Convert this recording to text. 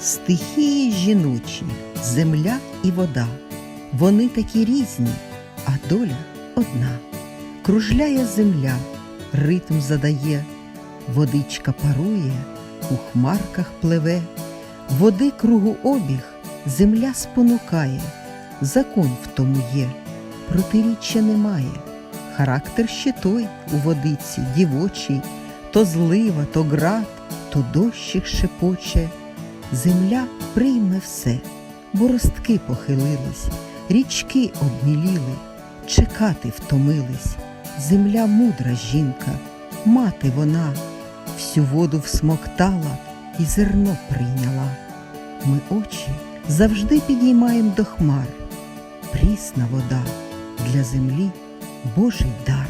Стихії жіночі, земля і вода. Вони такі різні, а доля одна. Кружляє земля, ритм задає, водичка парує, у хмарках пливе, води кругообіг, земля спонукає, закон в тому є, протиріччя немає. Характер ще той у водиці дівочий, то злива, то град, то дощик шепоче. Земля прийме все, бо ростки похилились, річки обміліли, чекати втомились. Земля мудра жінка, мати вона, всю воду всмоктала і зерно прийняла. Ми очі завжди підіймаємо до хмар. Прісна вода для землі Божий дар.